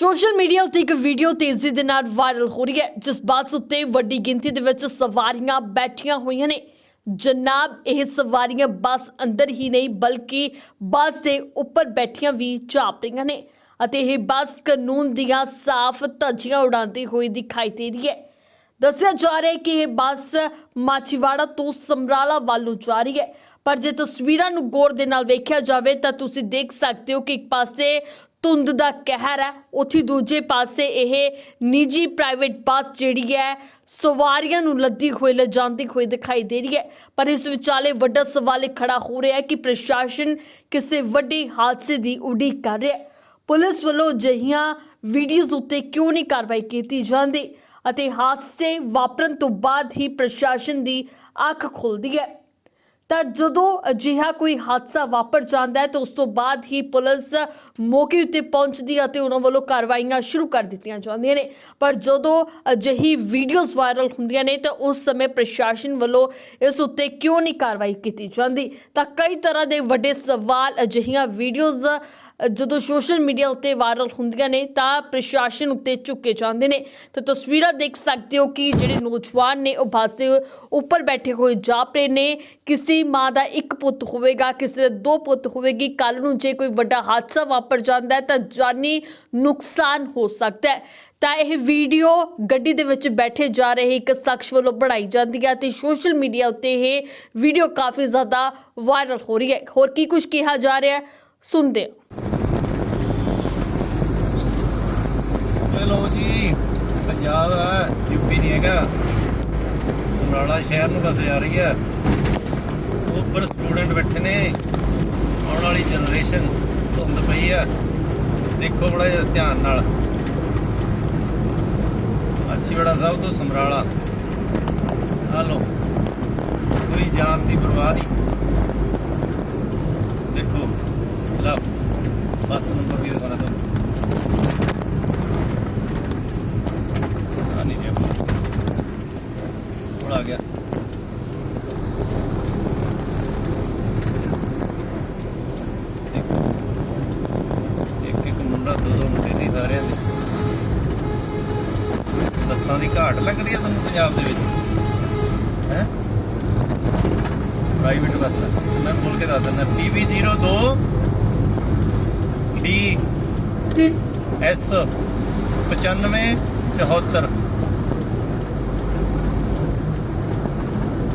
Social media ਉੱਤੇ ਇੱਕ video ਤੇਜ਼ੀ ਦੇ ਨਾਲ ਵਾਇਰਲ ਹੋ ਰਹੀ ਹੈ, ਜਿਸ ਬੱਸ ਉੱਤੇ ਵੱਡੀ ਗਿਣਤੀ ਦੇ ਵਿੱਚ ਸਵਾਰੀਆਂ ਬੈਠੀਆਂ ਹੋਈਆਂ ਨੇ। ਜਨਾਬ, ਇਹ ਸਵਾਰੀਆਂ ਬੱਸ ਅੰਦਰ ਹੀ ਨਹੀਂ, ਬਲਕਿ ਬੱਸ ਦੇ ਉੱਪਰ ਬੈਠੀਆਂ ਵੀ ਚਾਪ ਰਹੀਆਂ ਨੇ ਅਤੇ ਇਹ ਬੱਸ ਕਾਨੂੰਨ ਦੀਆਂ ਸਾਫ਼ ਧੱਜੀਆਂ ਉਡਾਉਂਦੀ ਹੋਈ ਦਿਖਾਈ ਦੇ ਰਹੀ ਹੈ। ਦੱਸਿਆ ਜਾ ਰਿਹਾ ਹੈ ਕਿ ਇਹ ਬੱਸ ਮਾਚੀਵਾੜਾ ਤੋਂ ਸਮਰਾਲਾ ਵੱਲ ਨੂੰ ਜਾ ਰਹੀ ਹੈ। ਪਰ ਜੇ ਤਸਵੀਰਾਂ ਨੂੰ ਗੌਰ ਦੇ ਨਾਲ ਵੇਖਿਆ ਜਾਵੇ, ਤਾਂ ਤੁਸੀਂ ਦੇਖ ਸਕਦੇ ਹੋ ਕਿ ਇੱਕ ਪਾਸੇ ਧੁੰਦ ਦਾ ਕਹਿਰ ਹੈ। ਉੱਥੇ ਦੂਜੇ ਪਾਸੇ ਇਹ ਨਿੱਜੀ ਪ੍ਰਾਈਵੇਟ ਬੱਸ ਜਿਹੜੀ ਹੈ, ਸਵਾਰੀਆਂ ਨੂੰ ਲੱਦੀ ਹੋਈ ਲਿਜਾਂਦੀ ਹੋਈ ਦਿਖਾਈ ਦੇ ਰਹੀ ਹੈ। ਪਰ ਇਸ ਵਿਚਾਲੇ ਵੱਡਾ ਸਵਾਲ ਇਹ ਖੜਾ ਹੋ ਰਿਹਾ ਹੈ ਕਿ ਪ੍ਰਸ਼ਾਸਨ ਕਿਸੇ ਵੱਡੇ ਹਾਦਸੇ ਦੀ ਉਡੀਕ ਕਰ ਰਿਹਾ ਹੈ। ਪੁਲਿਸ ਵੱਲੋਂ ਅਜਿਹੀਆਂ ਵੀਡੀਓਜ਼ ਉੱਤੇ ਕਿਉਂ ਨਹੀਂ ਕਾਰਵਾਈ ਕੀਤੀ ਜਾਂਦੀ ਅਤੇ ਹਾਦਸੇ ਵਾਪਰਨ ਤੋਂ ਬਾਅਦ ਹੀ ਪ੍ਰਸ਼ਾਸਨ ਦੀ ਅੱਖ ਖੁੱਲਦੀ ਹੈ। ਤਾਂ ਜਦੋਂ ਅਜਿਹਾ ਕੋਈ ਹਾਦਸਾ ਵਾਪਰ ਜਾਂਦਾ ਹੈ ਤਾਂ ਉਸ ਤੋਂ ਬਾਅਦ ਹੀ ਪੁਲਿਸ ਮੌਕੇ ਉੱਤੇ ਪਹੁੰਚਦੀ ਹੈ ਅਤੇ ਉਹਨਾਂ ਵੱਲੋਂ ਕਾਰਵਾਈਆਂ ਸ਼ੁਰੂ ਕਰ ਦਿੱਤੀਆਂ ਜਾਂਦੀਆਂ ਨੇ। ਪਰ ਜਦੋਂ ਅਜਿਹੀ ਵੀਡੀਓਜ਼ ਵਾਇਰਲ ਹੁੰਦੀਆਂ ਨੇ ਤਾਂ ਉਸ ਸਮੇਂ ਪ੍ਰਸ਼ਾਸਨ ਵੱਲੋਂ ਇਸ ਉੱਤੇ ਕਿਉਂ ਨਹੀਂ ਕਾਰਵਾਈ ਕੀਤੀ ਜਾਂਦੀ? ਤਾਂ ਕਈ ਤਰ੍ਹਾਂ ਦੇ ਵੱਡੇ ਸਵਾਲ ਅਜਿਹੀਆਂ ਵੀਡੀਓਜ਼ ਜਦੋਂ ਸੋਸ਼ਲ ਮੀਡੀਆ ਉੱਤੇ ਵਾਇਰਲ ਹੁੰਦੀਆਂ ਨੇ, ਤਾਂ ਪ੍ਰਸ਼ਾਸਨ ਉੱਤੇ ਚੁੱਕੇ ਜਾਂਦੇ ਨੇ। ਤਾਂ ਤਸਵੀਰਾਂ ਦੇਖ ਸਕਦੇ ਹੋ ਕਿ ਜਿਹੜੇ ਨੌਜਵਾਨ ਨੇ, ਉਹ ਬੱਸ ਉੱਪਰ ਬੈਠੇ ਹੋਏ ਜਾਪ ਰਹੇ ਨੇ। ਕਿਸੇ ਮਾਂ ਦਾ ਇੱਕ ਪੁੱਤ ਹੋਵੇਗਾ, ਕਿਸੇ ਦੇ ਦੋ ਪੁੱਤ ਹੋਵੇਗੀ। ਕੱਲ ਨੂੰ ਜੇ ਕੋਈ ਵੱਡਾ ਹਾਦਸਾ ਵਾਪਰ ਜਾਂਦਾ ਹੈ, ਤਾਂ ਜਾਨੀ ਨੁਕਸਾਨ ਹੋ ਸਕਦਾ ਹੈ। ਤਾਂ ਇਹ ਵੀਡੀਓ ਗੱਡੀ ਦੇ ਵਿੱਚ ਬੈਠੇ ਜਾ ਰਹੇ ਇੱਕ ਸ਼ਖਸ ਵੱਲੋਂ ਬਣਾਈ ਜਾਂਦੀ ਹੈ ਤੇ ਸੋਸ਼ਲ ਮੀਡੀਆ ਉੱਤੇ ਇਹ ਵੀਡੀਓ ਕਾਫੀ ਜ਼ਿਆਦਾ ਵਾਇਰਲ ਹੋ ਰਹੀ ਹੈ। ਹੋਰ ਕੀ ਕੁਝ ਕਿਹਾ ਜਾ ਰਿਹਾ ਹੈ, ਸੁਣਦੇ ਹਾਂ। ਜੀ, ਪੰਜਾਬ ਹੈ, ਯੂਪੀ ਨਹੀਂ ਹੈਗਾ। ਸਮਰਾਲਾ ਸ਼ਹਿਰ ਨੂੰ ਬਸ ਜਾ ਰਹੀ ਹੈ। ਉੱਪਰ ਸਟੂਡੈਂਟ ਬੈਠੇ ਨੇ। ਆਉਣ ਵਾਲੀ ਜਨਰੇਸ਼ਨ ਧੁੰਦ ਪਈ ਹੈ। ਦੇਖੋ ਬੜਾ ਜਿਹਾ ਧਿਆਨ ਨਾਲ। ਅੱਛੀ ਬੜਾ ਸਾਹਿਬ ਤੋਂ ਸਮਰਾਲਾ। ਆ ਲੋ ਕੋਈ ਜਾਨ ਦੀ ਪਰਵਾਹ ਨਹੀਂ। ਦੇਖੋ। ਲਓ। ਬੱਸ ਨੰਬਰ ਵੀ ਦਿਖਾਣਾ ਤੁਹਾਨੂੰ ਆ ਨਹੀਂ ਰਿਹਾ ਹੁਣ ਆ ਗਿਆ। ਇੱਕ ਇੱਕ ਮੁੰਡਾ, ਦੋ ਦੋ ਮੁੰਡੇ ਨਹੀਂ ਸਾਰਿਆਂ ਦੇ ਬੱਸਾਂ ਦੀ ਘਾਟ ਲੱਗ ਰਹੀ ਹੈ ਤੁਹਾਨੂੰ ਪੰਜਾਬ ਦੇ ਵਿੱਚ? ਹੈ? ਪ੍ਰਾਈਵੇਟ ਬੱਸ ਮੈਂ ਬੋਲ ਕੇ ਦੱਸ ਦਿੰਦਾ। PV02 D S 95 74